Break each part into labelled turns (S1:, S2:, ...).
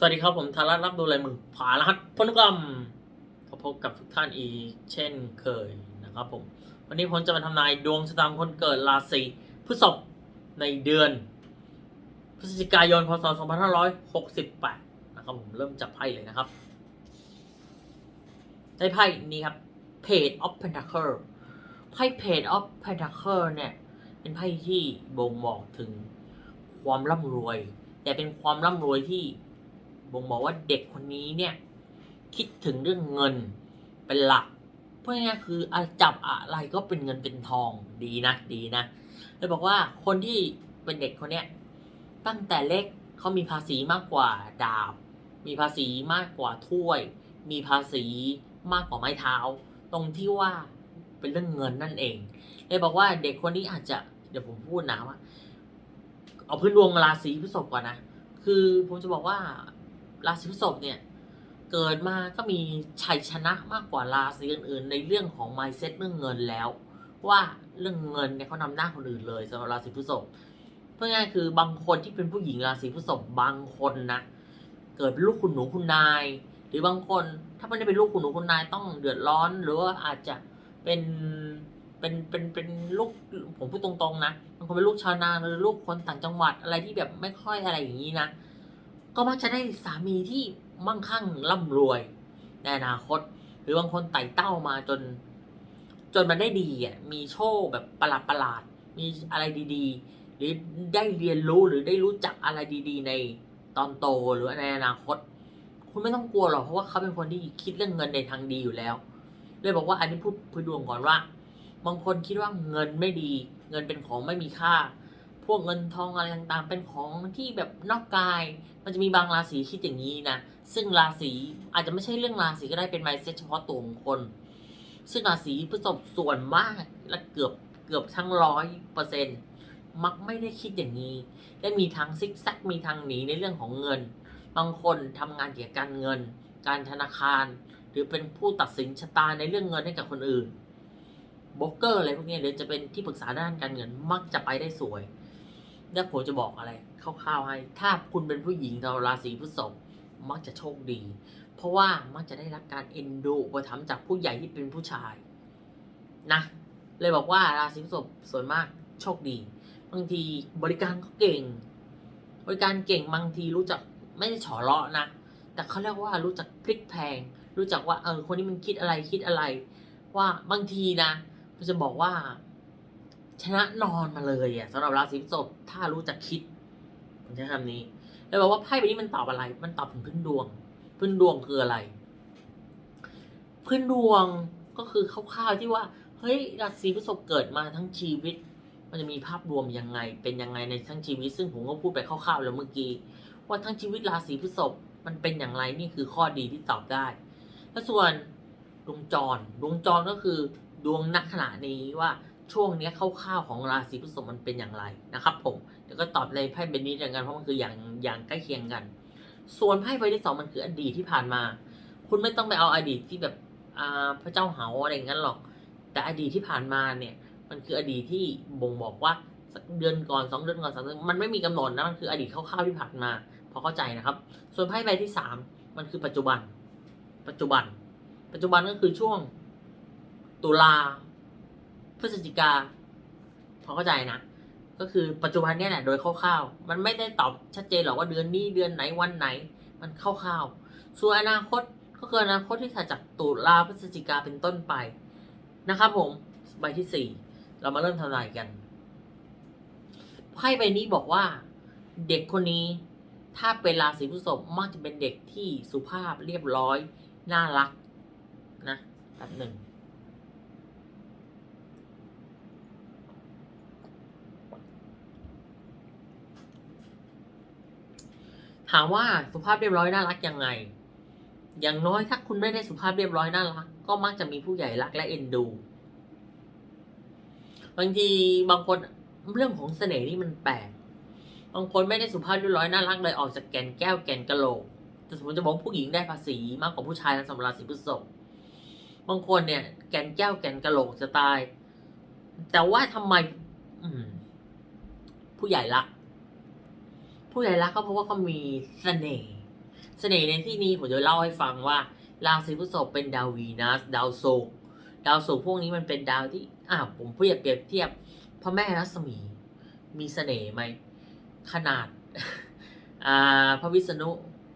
S1: สวัสดีครับ ผมธารัตรับดูลายมือผารหัสพนุกรรมพบกับทุกท่านอีกเช่นเคยนะครับผม วันนี้ผมจะมาทำนายดวงชะตาคนเกิดราศีพฤษภในเดือน พฤศจิกายน พศ 2568 นะครับผมเริ่มจับไพ่เลยนะครับ ได้ไพ่นี้ครับ Page of Pentacle ไพ่ Page of Pentacle เนี่ย เป็นไพ่ที่บ่งบอกถึงความร่ำรวย แต่เป็นความร่ำรวยที่ บ่งบอกว่าเด็กคนนี้เนี่ยคิดถึงเรื่องเงินเป็นหลักเพราะง่ายๆคืออจับอะไรก็เป็นเงินเป็นทองดีนะดีนะเลยบอกว่าคนที่เป็นเด็กคนเนี้ยตั้งแต่เล็กเขามีภาษีมากกว่าดาบ มีภาษีมากกว่าถ้วย มีภาษีมากกว่าไม้เท้า ตรงที่ว่าเป็นเรื่องเงินนั่นเองเลยบอกว่าเด็กคนนี้อาจจะเดี๋ยวผมพูดนะว่าเอาพื้นดวงราศีพฤษภก่อนนะ คือผมจะบอกว่า ราศีพฤษภเนี่ยเกิดมาก็มีชัยชนะมากกว่าราศีอื่นๆ ในเรื่องของ mindset เรื่องเงินแล้ว ว่าเรื่องเงินเนี่ยเขานำหน้าคนอื่นเลยสำหรับราศีพฤษภเพื่อง่ายคือบางคนที่เป็นผู้หญิงราศีพฤษภบางคนนะเกิดเป็นลูกคุณหนูคุณนาย หรือบางคนถ้าไม่ได้เป็นลูกคุณหนูคุณนายต้องเดือดร้อน หรือว่าอาจจะเป็นเป็นเป็นเป็นลูกผมพูดตรงๆนะบางคนเป็นลูกชาวนาหรือลูกคนต่างจังหวัดอะไรที่แบบไม่ค่อยอะไรอย่างนี้นะ ก็มักจะได้สามีที่มั่งคั่งร่ำรวยในอนาคต หรือบางคนไต่เต้ามาจน จนมันได้ดีอะมีโชคแบบประหลาดประหลาดมีอะไรดีๆ หรือได้เรียนรู้หรือได้รู้จักอะไรดี ๆ ในตอนโตหรือในอนาคต คุณไม่ต้องกลัวหรอกเพราะว่าเขาเป็นคนที่คิดเรื่องเงินในทางดีอยู่แล้วเลยบอกว่าอันนี้พูดพื้นดวงก่อนว่าบางคนคิดว่าเงินไม่ดี เงินเป็นของไม่มีค่า พวกเงินทองอะไรต่างๆ เป็นของที่แบบนอกกาย มันจะมีบางราศีคิดอย่างนี้นะ ซึ่งราศีอาจจะไม่ใช่เรื่องราศีก็ได้เป็น mindset เฉพาะตัวของคน ซึ่งราศีพฤษภส่วนมากและเกือบเกือบทั้งร้อยเปอร์เซ็นต์มักไม่ได้คิดอย่างนี้และมีทางซิกแซกมีทางหนีในเรื่องของเงิน บางคนทำงานเกี่ยวกับการเงิน การธนาคาร หรือเป็นผู้ตัดสินชะตาในเรื่องเงินให้กับคนอื่นโบรกเกอร์อะไรพวกนี้หรือจะเป็นที่ปรึกษาด้านการเงินมักจะไปได้สวย แล้วผมจะบอกอะไรคร่าวๆให้ ถ้าคุณเป็นผู้หญิงชาวราศีพฤษภมักจะโชคดี เพราะว่ามักจะได้รับการเอ็นดูอุปถัมภ์จากผู้ใหญ่ที่เป็นผู้ชายนะเลยบอกว่าราศีพฤษภส่วนมากโชคดี บางทีบริการก็เก่ง บริการเก่งบางทีรู้จักไม่ได้เฉอเลาะนะ แต่เขาเรียกว่ารู้จักพลิกแพง รู้จักว่าเออคนนี้มันคิดอะไรคิดอะไร ว่าบางทีนะมันจะบอกว่า ชนะนอนมาเลยอะสำหรับราศีพฤษภถ้ารู้จักคิดผมใช้คำนี้ แล้วบอกว่าไพ่ใบนี้มันตอบอะไร มันตอบถึงพื้นดวง พื้นดวงคืออะไร พื้นดวงก็คือคร่าวๆที่ว่า เฮ้ยราศีพฤษภเกิดมาทั้งชีวิต มันจะมีภาพรวมยังไง เป็นยังไงในทั้งชีวิต ซึ่งผมก็พูดไปคร่าวๆแล้วเมื่อกี้ ว่าทั้งชีวิตราศีพฤษภมันเป็นอย่างไรนี่คือข้อดีที่ตอบได้ แล้วส่วนดวงจร ดวงจรก็คือดวงณขณะนี้ว่า ช่วงนี้คร่าวๆของราศีพฤษภมันเป็นอย่างไรนะครับ ผมเดี๋ยวก็ตอบในไพ่เบนนี้ดียวกันเพราะมันคืออย่างอย่างใกล้เคียงกัน ส่วนไพ่ใบที่สองมันคืออดีตที่ผ่านมา คุณไม่ต้องไปเอาอดีตที่แบบอ่าพระเจ้าเหาอะไรอย่างนั้นหรอก แต่อดีตที่ผ่านมาเนี่ย มันคืออดีตที่บ่งบอกว่าสักเดือนก่อนสองเดือนก่อนสามเดือนมันไม่มีกำหนดนะมันคืออดีตคร่าวๆที่ผ่านมาพอเข้าใจนะครับ ส่วนไพ่ใบที่สามมันคือปัจจุบัน ปัจจุบัน ปัจจุบันก็คือช่วงตุลา พฤศจิกาพอเข้าใจนะ ก็คือปัจจุบันเนี่ยแหละโดยคร่าวๆ มันไม่ได้ตอบชัดเจนหรอกว่าเดือนนี้เดือนไหนวันไหน มันคร่าวๆ ส่วนอนาคตก็คืออนาคตที่ถัดจากตุลาพฤศจิกาเป็นต้นไปนะครับผมใบที่สี่เรามาเริ่มทำนายกันไพ่ใบนี้บอกว่าเด็กคนนี้ถ้าเป็นราศีพฤษภมักจะเป็นเด็กที่สุภาพเรียบร้อย น่ารักนะแบบหนึ่ง ถามว่าสุภาพเรียบร้อยน่ารักยังไง อย่างน้อยถ้าคุณไม่ได้สุภาพเรียบร้อยน่ารัก ก็มักจะมีผู้ใหญ่รักและเอ็นดู บางทีบางคนเรื่องของเสน่ห์นี่มันแปลก บางคนไม่ได้สุภาพเรียบร้อยน่ารักเลยออกจากแก่นแก้วแก่นกะโหลกแต่สมมติจะบอกผู้หญิงได้ภาษีมากกว่าผู้ชายนะสำหรับราศีพฤษภบางคนเนี่ย แก่นแก้วแก่นกะโหลกจะตาย แต่ว่าทำไมอืมผู้ใหญ่รัก ผู้ใหญ่รักเขาเพราะว่าเขามีเสน่ห์เสน่ห์ในที่นี้ผมจะเล่าให้ฟังว่าราศีพฤษภเป็นดาววีนัส ดาวศุกร์ดาวศุกร์พวกนี้มันเป็นดาวที่อ่าผมเปรียบเปรียบเทียบพระแม่รัศมี มีเสน่ห์ไหมขนาดอ่าพระวิษณุ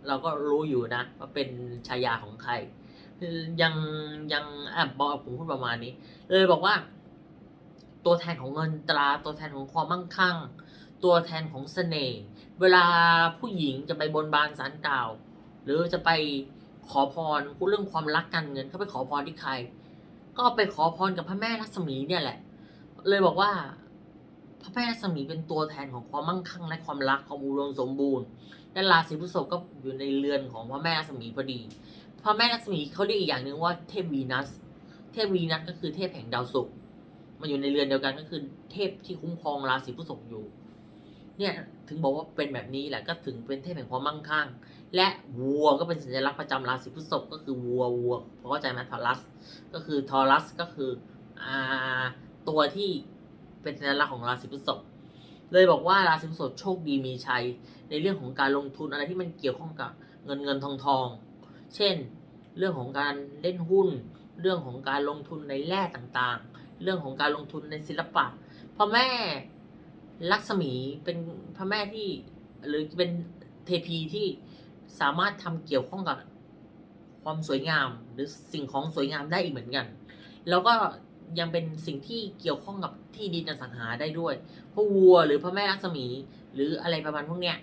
S1: เราก็รู้อยู่นะว่าเป็นชายาของใครยังยังอะบอกผมพูดประมาณนี้ เลยบอกว่า ตัวแทนของเงินตราตัวแทนของความมั่งคั่ง ตัวแทนของเสน่ห์เวลาผู้หญิงจะไปบนบานสารกล่าว หรือจะไปขอพรพูดเรื่องความรักการเงินเขาไปขอพรที่ใคร ก็ไปขอพรกับพระแม่รัศมีเนี่ยแหละ เลยบอกว่า พระแม่รัศมีเป็นตัวแทนของความมั่งคั่งและความรักความอุดมสมบูรณ์และราศีพฤษภก็อยู่ในเรือนของพระแม่รัศมีพอดีพระแม่รัศมีเขาเรียกอีกอย่างหนึ่งว่าเทพวีนัส เทพวีนัสก็คือเทพแห่งดาวศุกร์มาอยู่ในเรือนเดียวกันก็คือเทพที่คุ้มครองราศีพฤษภอยู่ เนี่ยถึงบอกว่าเป็นแบบนี้แหละก็ถึงเป็นเทพแห่งความมั่งคั่ง และวัวก็เป็นสัญลักษณ์ประจำราศีพฤษภก็คือวัววัวเพราะเข้าใจไหมทอรัส ก็คือทอรัสก็คืออ่าตัวที่เป็นสัญลักษณ์ของราศีพฤษภเลยบอกว่าราศีพฤษภโชคดีมีชัย ในเรื่องของการลงทุนอะไรที่มันเกี่ยวข้องกับเงินเงินทองทอง เช่น เรื่องของการเล่นหุ้น เรื่องของการลงทุนในแร่ต่างๆ เรื่องของการลงทุนในศิลปะพระแม่ ลักษมีเป็นพระแม่ที่หรือเป็นเทพีที่สามารถทำเกี่ยวข้องกับความสวยงาม หรือสิ่งของสวยงามได้อีกเหมือนกัน แล้วก็ยังเป็นสิ่งที่เกี่ยวข้องกับที่ดินอสังหาได้ด้วยเพราะวัวหรือพระแม่ลักษมี หรืออะไรประมาณพวกเนี้ย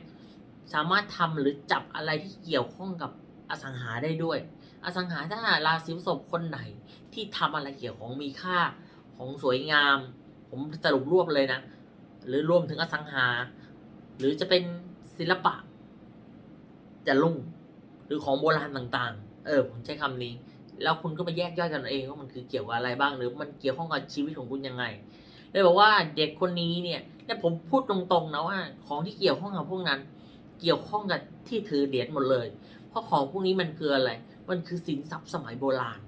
S1: สามารถทำหรือจับอะไรที่เกี่ยวข้องกับอสังหาได้ด้วย อสังหาถ้าราศีพฤษภคนไหนที่ทำอะไรเกี่ยวของมีค่าของสวยงาม ผมสรุปรวบเลยนะ หรือรวมถึงอสังหา หรือจะเป็นศิลปะ จะลุ่งหรือของโบราณต่างๆ เออ ผมใช้คำนี้ แล้วคุณก็ไปแยกย่อยกันเองว่ามันคือเกี่ยวกับอะไรบ้าง หรือมันเกี่ยวข้องกับชีวิตของคุณยังไงเลยบอกว่าเด็กคนนี้เนี่ยแต่ผมพูดตรงๆนะว่า ของที่เกี่ยวข้องกับพวกนั้น เกี่ยวข้องกับที่ถือเหรียญหมดเลย เพราะของพวกนี้มันคืออะไร มันคือสินทรัพย์สมัยโบราณ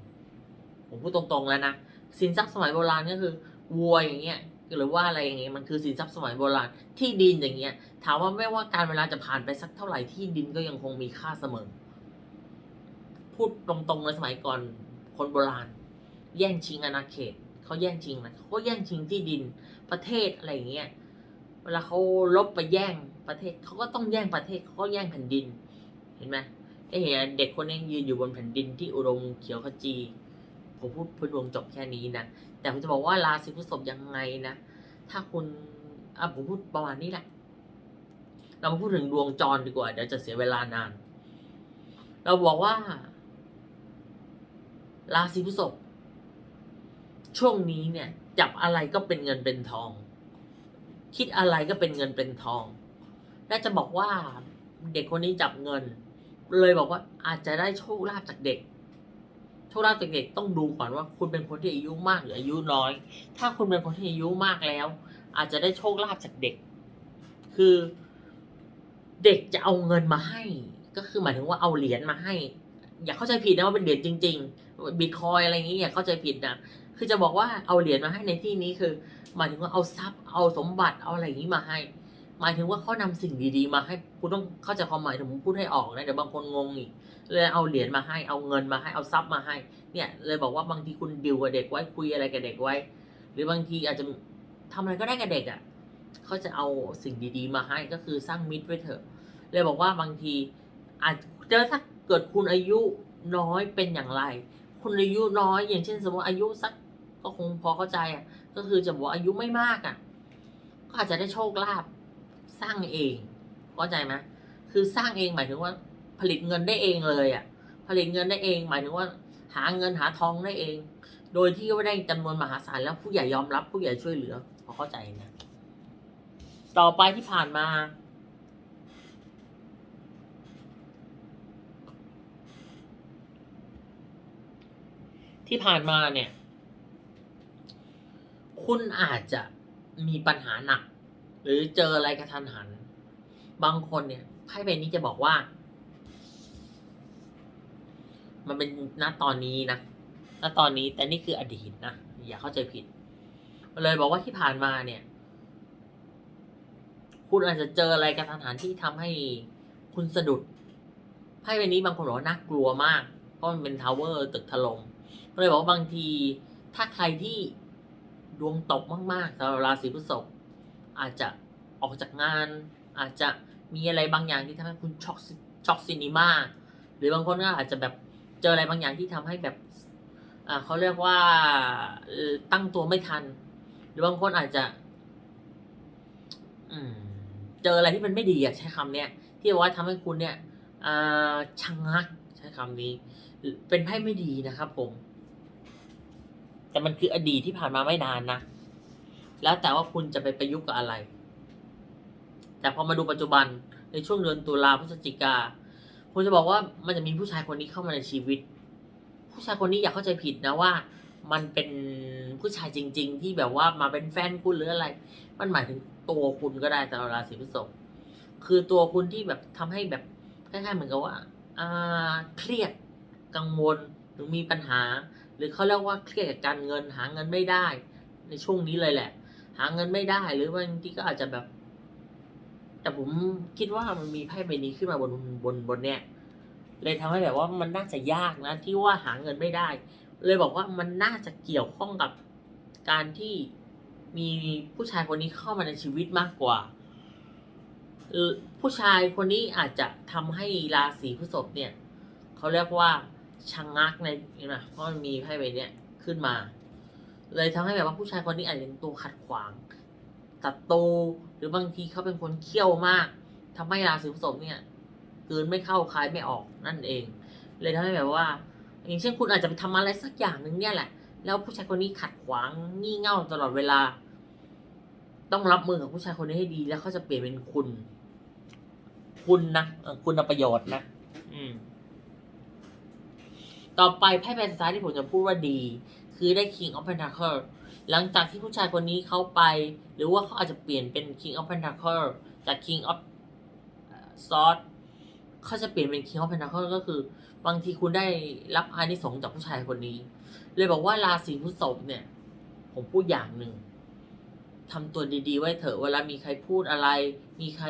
S1: ผมพูดตรงๆแล้วนะ สินทรัพย์สมัยโบราณก็คือวัวอย่างเงี้ย หรือว่าอะไรอย่างเงี้ยมันคือสินทรัพย์สมัยโบราณที่ดินอย่างเงี้ย ถามว่าไม่ว่าการเวลาจะผ่านไปสักเท่าไหร่ที่ดินก็ยังคงมีค่าเสมอ พูดตรงๆเลยสมัยก่อนคนโบราณ แย่งชิงอาณาเขตเขาแย่งชิงนะเขาก็แย่งชิงที่ดินประเทศอะไรอย่างเงี้ยเวลาเขาลบไปแย่งประเทศเขาก็ต้องแย่งประเทศเขาก็แย่งแผ่นดิน เห็นไหมไอ้เห็นเด็กคนนี้ยืนอยู่บนแผ่นดินที่อุดมเขียวขจี ผมพูดพื้นดวงจบแค่นี้นะ แต่ผมจะบอกว่าราศีพฤษภยังไงนะ ถ้าคุณอะผมพูดประมาณนี้แหละ เรามาพูดถึงดวงจรดีกว่า เดี๋ยวจะเสียเวลานาน เราบอกว่า ราศีพฤษภช่วงนี้เนี่ย จับอะไรก็เป็นเงินเป็นทอง คิดอะไรก็เป็นเงินเป็นทอง และจะบอกว่าเด็กคนนี้จับเงิน เลยบอกว่าอาจจะได้โชคลาภจากเด็ก โชคลาภจากเด็กต้องดูก่อนว่าคุณเป็นคนที่อายุมากหรืออายุน้อย ถ้าคุณเป็นคนที่อายุมากแล้ว อาจจะได้โชคลาภจากเด็ก คือเด็กจะเอาเงินมาให้ ก็คือหมายถึงว่าเอาเหรียญมาให้ อย่าเข้าใจผิดนะว่าเป็นเหรียญจริงๆบิตคอยอะไรอย่างนี้อย่าเข้าใจผิดนะคือจะบอกว่าเอาเหรียญมาให้ในที่นี้คือหมายถึงว่าเอาทรัพย์เอาสมบัติเอาอะไรอย่างนี้มาให้ หมายถึงว่าเขานำสิ่งดีๆ มาให้คุณต้องเข้าใจความหมายถึงผมพูดให้ออกนะเดี๋ยวบางคนงงอีกเลยเอาเหรียญมาให้เอาเงินมาให้เอาทรัพย์มาให้ เนี่ย เลยบอกว่าบางทีคุณดิวกับเด็กไว้คุยอะไรกับเด็กไว้ หรือบางทีอาจจะทำอะไรก็ได้กับเด็กอะเขาจะเอาสิ่งดีๆ มาให้ก็คือสร้างมิตรไว้เถอะ เลยบอกว่าบางทีอาจจะถ้าเกิดคุณอายุน้อยเป็นอย่างไร คุณอายุน้อย อย่างเช่น สมมติอายุสักก็คงพอเข้าใจอะก็คือจะบอกอายุไม่มากอะก็อาจจะได้โชคลาภ สร้างเองเข้าใจไหมคือสร้างเองหมายถึงว่าผลิตเงินได้เองเลยอะ ผลิตเงินได้เอง หมายถึงว่าหาเงินหาทองได้เอง โดยที่ไม่ได้จำนวนมหาศาลแล้วผู้ใหญ่ยอมรับผู้ใหญ่ช่วยเหลือพอเข้าใจนะต่อไปที่ผ่านมา ที่ผ่านมาเนี่ย คุณอาจจะมีปัญหาหนัก หรือเจออะไรกระทันหัน บางคนเนี่ยไพ่ใบนี้จะบอกว่า มันเป็นณตอนนี้นะณตอนนี้แต่นี่คืออดีตนะอย่าเข้าใจผิดเลยบอกว่าที่ผ่านมาเนี่ย คุณอาจจะเจออะไรกระทันหันที่ทำให้คุณสะดุดไพ่ใบนี้บางคนบอกว่าน่ากลัวมาก เพราะมันเป็นทาวเวอร์ตึกถล่มก็เลยบอกว่าบางทีถ้าใครที่ดวงตกมากๆสำหรับราศีพฤษภ อาจจะออกจากงาน อาจจะมีอะไรบางอย่างที่ทำให้คุณช็อกช็อกซินิมาหรือบางคนก็อาจจะแบบเจออะไรบางอย่างที่ทำให้แบบอ่าเขาเรียกว่าตั้งตัวไม่ทัน หรือบางคนอาจจะอืมเจออะไรที่มันไม่ดีอะใช้คำเนี้ยที่บอกว่าทำให้คุณเนี่ยอ่าชะงักใช้คำนี้ เป็นไพ่ไม่ดีนะครับผม แต่มันคืออดีตที่ผ่านมาไม่นานนะ แล้วแต่ว่าคุณจะไปประยุกต์กับอะไร แต่พอมาดูปัจจุบันในช่วงเดือนตุลาพฤศจิกาผมจะบอกว่ามันจะมีผู้ชายคนนี้เข้ามาในชีวิต ผู้ชายคนนี้อย่าเข้าใจผิดนะว่า มันเป็นผู้ชายจริง ๆ ที่แบบว่ามาเป็นแฟนคุณหรืออะไร มันหมายถึงตัวคุณก็ได้แต่ราศีพฤษภคือตัวคุณที่แบบทำให้แบบคล้ายๆเหมือนกับว่าอ่าเครียดกังวลหรือมีปัญหา หรือเขาเรียกว่าเครียดกับการเงินหาเงินไม่ได้ ในช่วงนี้เลยแหละ หาเงินไม่ได้หรือบางทีก็อาจจะแบบ แต่ผมคิดว่ามันมีไพ่ใบนี้ขึ้นมาบนบนบนเนี้ยเลยทำให้แบบว่ามันน่าจะยากนะ ที่ว่าหาเงินไม่ได้ เลยบอกว่ามันน่าจะเกี่ยวข้องกับการที่มีผู้ชายคนนี้เข้ามาในชีวิตมากกว่าเอ่อผู้ชายคนนี้อาจจะทำให้ราศีพฤษภเนี่ยเขาเรียกว่าชะงงักในนไหมเพราะมันมีไพ่ใบเนี้ยขึ้นมา เลยทำให้แบบว่าผู้ชายคนนี้อาจจะเป็นตัวขัดขวางศัตรูหรือบางทีเขาเป็นคนเขี้ยวมากทำให้ราศีพฤษภเนี่ยกืนไม่เข้าคายไม่ออกนั่นเอง เลยทำให้แบบว่า อย่างเช่นคุณอาจจะไปทำอะไรสักอย่างหนึ่งเนี่ยแหละ แล้วผู้ชายคนนี้ขัดขวางงี่เง่าตลอดเวลา ต้องรับมือกับผู้ชายคนนี้ให้ดี แล้วเขาจะเปลี่ยนเป็นคุณ คุณนะคุณประโยชน์นะอืม ต่อไปไพ่ใบสุดท้ายที่ผมจะพูดว่าดี คือได้ King of Pentacle หลังจากที่ผู้ชายคนนี้เขาไป หรือว่าเขาอาจจะเปลี่ยนเป็น King of Pentacle จาก King of Sword เขาจะเปลี่ยนเป็น King of Pentacle ก็คือ บางทีคุณได้รับอานิสงส์จากผู้ชายคนนี้ เลยบอกว่าราศีพฤษภเนี่ย ผมพูดอย่างหนึ่งทำตัวดีๆ ไว้เถอะเวลามีใครพูดอะไร มีใคร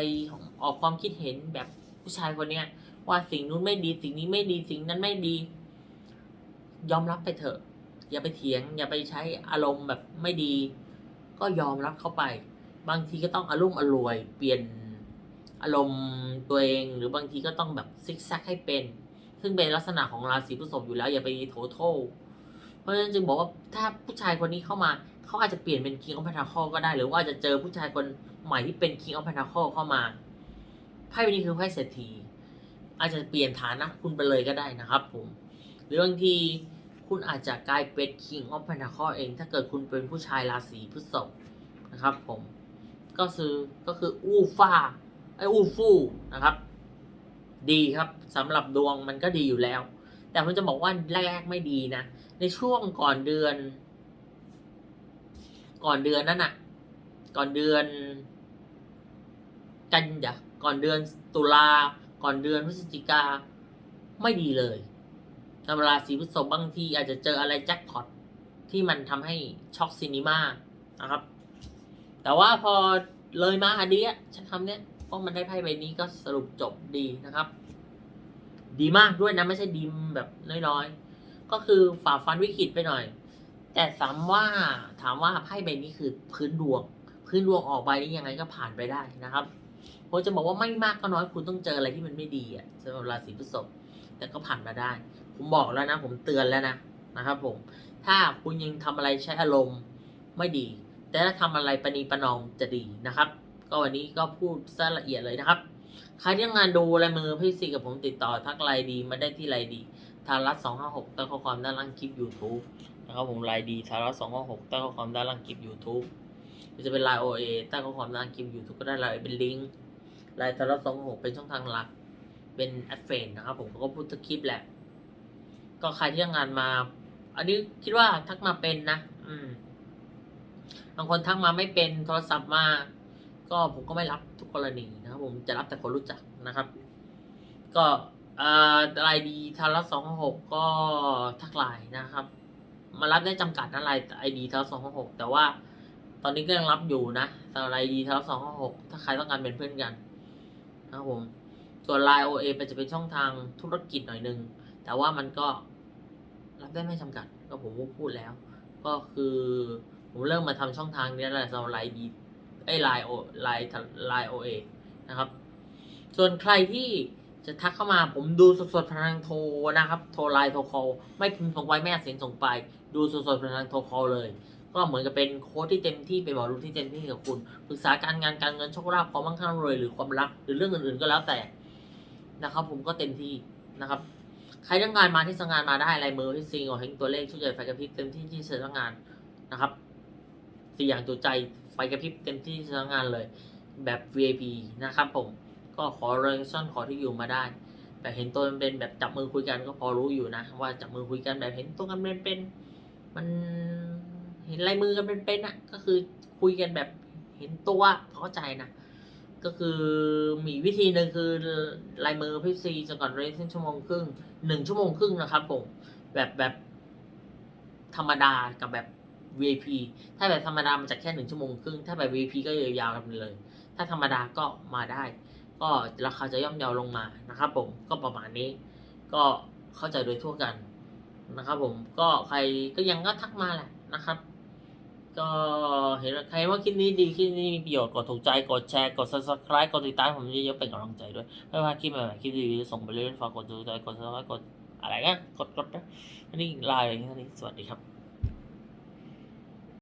S1: ออกความคิดเห็นแบบผู้ชายคนเนี้ยว่าสิ่งนู้นไม่ดีสิ่งนี้ไม่ดีสิ่งนั้นไม่ดี ยอมรับไปเถอะ อย่าไปเถียง อย่าไปใช้อารมณ์แบบไม่ดี ก็ยอมรับเข้าไป บางทีก็ต้องอารมณ์อรวย เปลี่ยนอารมณ์ตัวเอง หรือบางทีก็ต้องแบบซิกแซกให้เป็น ซึ่งเป็นลักษณะของราศีพฤษภอยู่แล้ว อย่าไปโถโทษเพราะฉะนั้นจึงบอกว่าถ้าผู้ชายคนนี้เข้ามาเขาอาจจะเปลี่ยนเป็น King of Pentacle ก็ได้ หรือว่าจะเจอผู้ชายคนใหม่ที่เป็น King of Pentacle เข้ามาไพ่ใบนี้คือไพ่เศรษฐี อาจจะเปลี่ยนฐานะคุณไปเลยก็ได้นะครับผม หรือบางที คุณอาจจะกลายเป็น King of Pentacle เอง ถ้าเกิดคุณเป็นผู้ชายราศีพฤษภนะครับผม ก็คือก็คืออู้ฟ้าไอ้อู้ฟู่นะครับ ดีครับสำหรับดวงมันก็ดีอยู่แล้ว แต่ผมจะบอกว่าแรกๆไม่ดีนะ ในช่วงก่อนเดือน ก่อนเดือนนั่นน่ะ ก่อนเดือน กันยาก่อนเดือนตุลา ก่อนเดือนพฤศจิกาไม่ดีเลย สำราศีพฤษภบางทีอาจจะเจออะไรแจ็คพอตที่มันทำให้ช็อกซินิมานะครับ แต่ว่าพอเลยมาอันนี้ใช้คำเนี้ยเพราะมันได้ไพ่ใบนี้ก็สรุปจบดีนะครับ ดีมากด้วยนะไม่ใช่ดีแบบน้อยๆ ก็คือฝ่าฟันวิกฤตไปหน่อย แต่ถามว่าถามว่าไพ่ใบนี้คือพื้นดวง พื้นดวงออกใบนี้ยังไงก็ผ่านไปได้นะครับผมจะบอกว่าไม่มากก็น้อยคุณต้องเจออะไรที่มันไม่ดีอะสำหรับราศีพฤษภแต่ก็ผ่านมาได้ ผมบอกแล้วนะ ผมเตือนแล้วนะนะครับ ผม ถ้าคุณยังทำอะไรใช้อารมณ์ไม่ดี แต่ถ้าทำอะไรประนีประนอมจะดีนะครับ ก็วันนี้ก็พูดซะละเอียดเลยนะครับใครที่งานดูลายมือพี่ซีกับผมติดต่อทักไลน์ดีมาได้ที่ไลน์ดีทารัสสองห้าหกตั้งข้อความด้านล่างคลิป YouTube นะครับผมไลน์ดีทารัสสองห้าหกตั้งข้อความด้านล่างคลิป YouTube จะเป็นไลน์โอเอตั้งข้อความด้านล่างคลิป YouTube ก็ได้ไลน์เป็นลิงก์ไลน์ทารัสสองหกเป็นช่องทางหลัก เป็นแอดเฟนนะครับผมก็พูดทุกคลิปแหละ ก็ใครที่ต้องานมา อันนี้คิดว่าทักมาเป็นนะ อืม บางคนทักมาไม่เป็นโทรศัพท์มา ก็ผมก็ไม่รับทุกกรณีนะครับผมจะรับแต่คนรู้จักนะครับ ก็เอ่อไลน์ดีทารสองหกก็ทักไลน์นะครับ มารับได้จำกัดนะไลน์ไอดีทารสองหกแต่ว่า ตอนนี้ก็ยังรับอยู่นะสำหรับไลน์ดีทารสองหกถ้าใครต้องการเป็นเพื่อนกันนะครับผมส่วน Line OA มันจะเป็นช่องทางธุรกิจหน่อยนึงแต่ว่ามันก็ ได้ไม่จำกัด ก็ผมพูดแล้ว ก็คือผมเริ่มมาทำช่องทางนี้แหละสำหรับไลน์บีไอไลน์โอไลน์ไลน์โอเอนะครับ ส่วนใครที่จะทักเข้ามาผมดูสดๆผ่านทางโทรนะครับ โทรไลน์โทรคอลไม่พิมพ์ส่งไปไม่อัดเสียงส่งไป ดูสดๆผ่านทางโทรคอลเลย ก็เหมือนกับเป็นโค้ดที่เต็มที่เป็นหมอรู้ที่เต็มที่กับคุณปรึกษาการงานการเงินโชคลาภความมั่งคั่งรวยหรือความรัก หรือเรื่องอื่นๆก็แล้วแต่นะครับ ผมก็เต็มที่นะครับ ใครต้องงานมาที่สงานมาได้อะไรมือที่ซิง or เฮงตัวเลขช่วยใหญ่ไฟกระพริบเต็มที่ที่เชิญงานนะครับสี่อย่างจุใจไฟกระพริบเต็มที่ที่เชิญงานเลย แบบ VIP นะครับผมก็ขอเรชั่นขอที่อยู่มาได้ แต่เห็นตัวเป็นแบบจับมือคุยกันก็พอรู้อยู่นะ ว่าจับมือคุยกันแบบเห็นตัวกันเป็นเป็นๆมันเห็นลายมือกันเป็นเป็นๆอะก็คือคุยกันแบบเห็นตัวเข้าใจนะ ก็คือมีวิธีหนึ่งคือลายมือพี่ซีจะก่อนเรสชั่วโมงครึ่งหนึ่งชั่วโมงครึ่งนะครับผมแบบแบบธรรมดากับแบบ VIP ถ้าแบบธรรมดามันจะแค่หนึ่งชั่วโมงครึ่ง ถ้าแบบ VIP ก็ยาวๆกันเลย ถ้าธรรมดาก็มาได้ ก็ราคาจะย่อมเยาวลงมานะครับผมก็ประมาณนี้ ก็เข้าใจโดยทั่วกันนะครับผมก็ใครก็ยังก็ทักมาแหละนะครับ ก็เห็นใครว่าคลิปนี้ดีคลิปนี้มีประโยชน์กดถูกใจกดแชร์กด subscribe กดติดตามผมเยอะๆเป็นกำลังใจด้วยไม่ว่าคลิปใหม่ๆคลิปดีๆส่งไปเรื่อยๆฝากกดถูกใจกด subscribe กดอะไรกันกดกดนะอันนี้ลาอย่างนี้สวัสดีครับ